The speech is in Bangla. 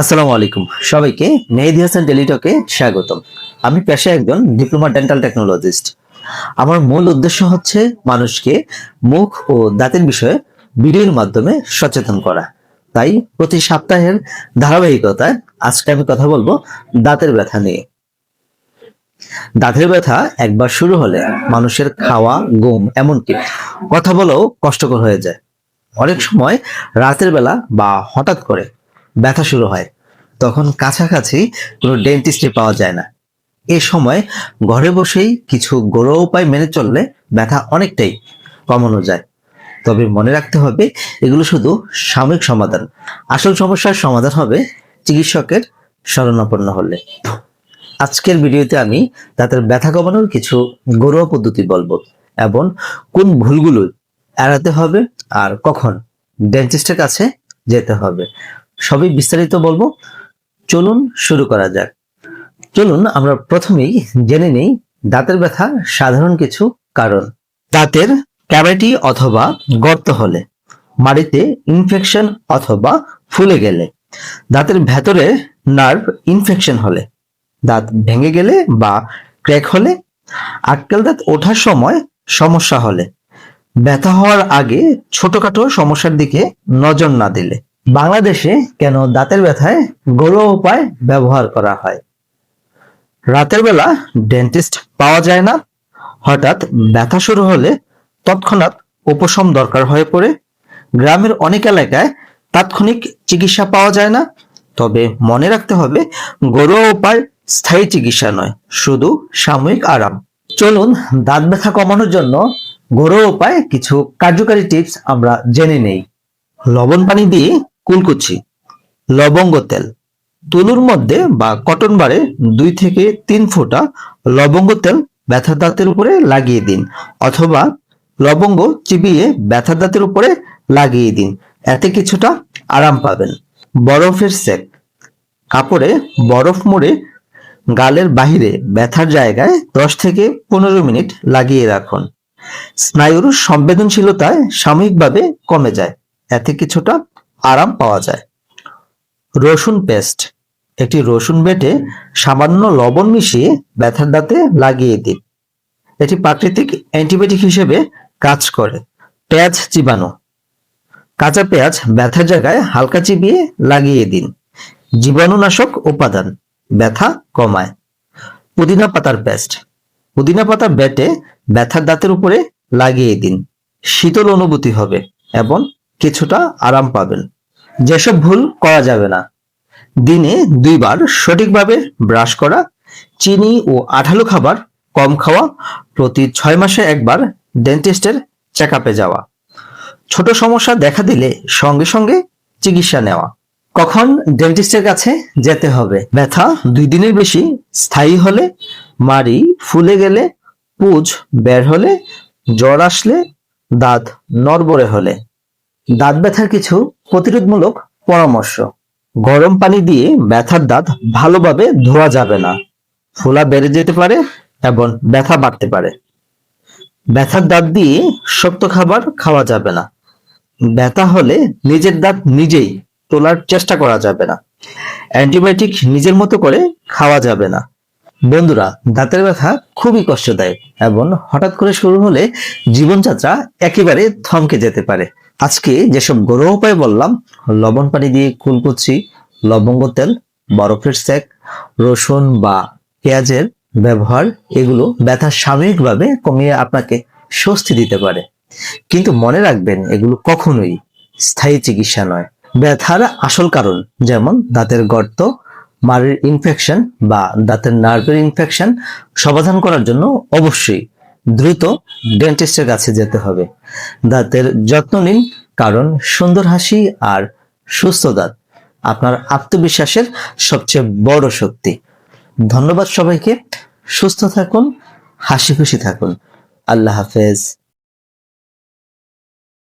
আসসালামু আলাইকুম। সবাইকে মেহেদি হাসান টেলিটকে স্বাগতম। আমি পেশায় একজন ডিপ্লোমা ডেন্টাল টেকনোলজিস্ট। আমার মূল উদ্দেশ্য হচ্ছে মানুষকে মুখ ও দাঁতের বিষয়ে ভিডিওর মাধ্যমে সচেতন করা। তাই প্রতি সপ্তাহের ধারাবাহিকতায় আজকে আমি কথা বলব দাঁতের ব্যথা নিয়ে। দাঁতের ব্যথা একবার শুরু হলে মানুষের খাওয়া, ঘুম এমনকি কথা বলেও কষ্টকর হয়ে যায়। অনেক সময় রাতের বেলা বা হঠাৎ করে ব্যথা শুরু হয়। তখন কাছাকাছি কোনো ডেন্টিস্টে পাওয়া যায় না। এ সময় ঘরে বসেই কিছু ঘরোয়া উপায় মেনে চললে ব্যথা অনেকটাই কমানো যায়। তবে মনে রাখতে হবে, এগুলো শুধু সাময়িক সমাধান। আসল সমস্যার সমাধান হবে চিকিৎসকের শরণাপন্ন হলে। আজকের ভিডিওতে আমি দাঁতের ব্যথা কমানোর কিছু ঘরোয়া পদ্ধতি বলব এবং কোন ভুলগুলো এড়াতে হবে আর কখন ডেন্টিস্টের কাছে যেতে হবে। সবই বিস্তারিত বলব। চলুন শুরু করা যাক। চলুন, আমরা প্রথমেই জেনে নেই দাঁতের ব্যথা সাধারণ কিছু কারণ। দাঁতের ক্যাভিটি অথবা গর্ত হলে, মাড়িতে ইনফেকশন অথবা ফুলে গেলে, দাঁতের ভেতরে নার্ভ ইনফেকশন হলে, দাঁত ভেঙে গেলে বা ক্র্যাক হলে আক্কেল দাঁত ওঠার সময় সমস্যা হলে, ব্যথা হওয়ার আগে ছোটখাটো সমস্যার দিকে নজর না দিলে। বাংলাদেশে কেন দাঁতের ব্যথায় ঘরোয়া উপায় ব্যবহার করা হয়? রাতের বেলা ডেন্টিস্ট পাওয়া যায় না। হঠাৎ ব্যথা শুরু হলে তৎক্ষণাৎ উপশম দরকার হয়ে পড়ে। গ্রামের অনেক এলাকায় তাৎক্ষণিক চিকিৎসা পাওয়া যায় না। তবে মনে রাখতে হবে, ঘরোয়া উপায় স্থায়ী চিকিৎসা নয়, শুধু সাময়িক আরাম। চলুন, দাঁত ব্যথা কমানোর জন্য ঘরোয়া উপায় কিছু কার্যকারী টিপস আমরা জেনে নেই। লবণ পানি দিয়ে কুলকুচি, লবঙ্গ তেল। তুলুর মধ্যে বা কটন বারে দুই থেকে তিন ফোঁটা লবঙ্গ তেল ব্যথার দাঁতের উপরে লাগিয়ে দিন অথবা লবঙ্গ চিবিয়ে ব্যথার দাঁতের উপরে লাগিয়ে দিন। এতে কিছুটা আরাম পাবেন। বরফের সেক। কাপড়ে বরফ মুড়ে গালের বাহিরে ব্যথার জায়গায় দশ থেকে পনেরো মিনিট লাগিয়ে রাখুন। স্নায়ুর সংবেদনশীলতায় সাময়িকভাবে কমে যায়। এতে কিছুটা আরাম পাওয়া যায়। রসুন পেস্ট। একটি রসুন বেটে সামান্য লবণ মিশিয়ে ব্যথার দাঁতে লাগিয়ে দিন। এটি প্রাকৃতিক অ্যান্টিবায়োটিক হিসেবে কাজ করে। পেঁয়াজ চিবানো। কাঁচা পেঁয়াজ ব্যথার জায়গায় হালকা চিবিয়ে লাগিয়ে দিন। জীবাণুনাশক উপাদান। ব্যথা কমায়। পুদিনা পাতার পেস্ট। পুদিনা পাতা বেটে ব্যথার দাঁতের উপরে লাগিয়ে দিন। শীতল অনুভূতি হবে এবং কিছুটা আরাম পাবেন। যেসব ভুল করা যাবে না। দিনে দুইবার সঠিকভাবে ব্রাশ করা, চিনি ও আঠালো খাবার কম খাওয়া, প্রতি ছয় মাসে একবার ডেন্টিস্টের চেক যাওয়া। ছোট সমস্যা দেখা দিলে সঙ্গে সঙ্গে চিকিৎসা নেওয়া। কখন ডেন্টিস্টের কাছে যেতে হবে? ব্যথা দুই দিনের বেশি স্থায়ী হলে, মাড়ি ফুলে গেলে, পুজ বের হলে, জ্বর আসলে, দাঁত নরবরে হলে। দাঁত ব্যথার কিছু প্রতিরোধমূলক পরামর্শ। গরম পানি দিয়ে ব্যথার দাঁত ভালোভাবে ধোয়া যাবে না। ফোলা বেড়ে যেতে পারে এবং ব্যথা বাড়তে পারে। ব্যথার দাঁত দিয়ে শক্ত খাবার খাওয়া যাবে না। ব্যথা হলে নিজের দাঁত নিজেই তোলার চেষ্টা করা যাবে না। অ্যান্টিবায়োটিক নিজের মতো করে খাওয়া যাবে না। বন্ধুরা, দাঁতের ব্যথা খুবই কষ্টদায়ক এবং হঠাৎ করে শুরু হলে জীবনযাত্রা একেবারে থমকে যেতে পারে। আজকে যেসব ঘরোয়া উপায় বললাম, লবণ পানি দিয়ে কুলকুচি লবঙ্গ তেল, বরফের সেক, রসুন বা পেঁয়াজের ব্যবহার, এগুলো ব্যথা সাময়িকভাবে কমিয়ে আপনাকে স্বস্তি দিতে পারে। কিন্তু মনে রাখবেন, এগুলো কখনোই স্থায়ী চিকিৎসা নয়। ব্যথার আসল কারণ যেমন দাঁতের গর্ত, মাড়ির ইনফেকশন বা দাঁতের নার্ভের ইনফেকশন সমাধান করার জন্য অবশ্যই দ্রুত ডেন্টিস্টের কাছে যেতে হবে। দাঁতের যত্ন নিন, কারণ সুন্দর হাসি আর সুস্থ দাঁত আপনার আত্মবিশ্বাসের সবচেয়ে বড় শক্তি। ধন্যবাদ সবাইকে, সুস্থ থাকুন, হাসি খুশি থাকুন। আল্লাহ হাফেজ।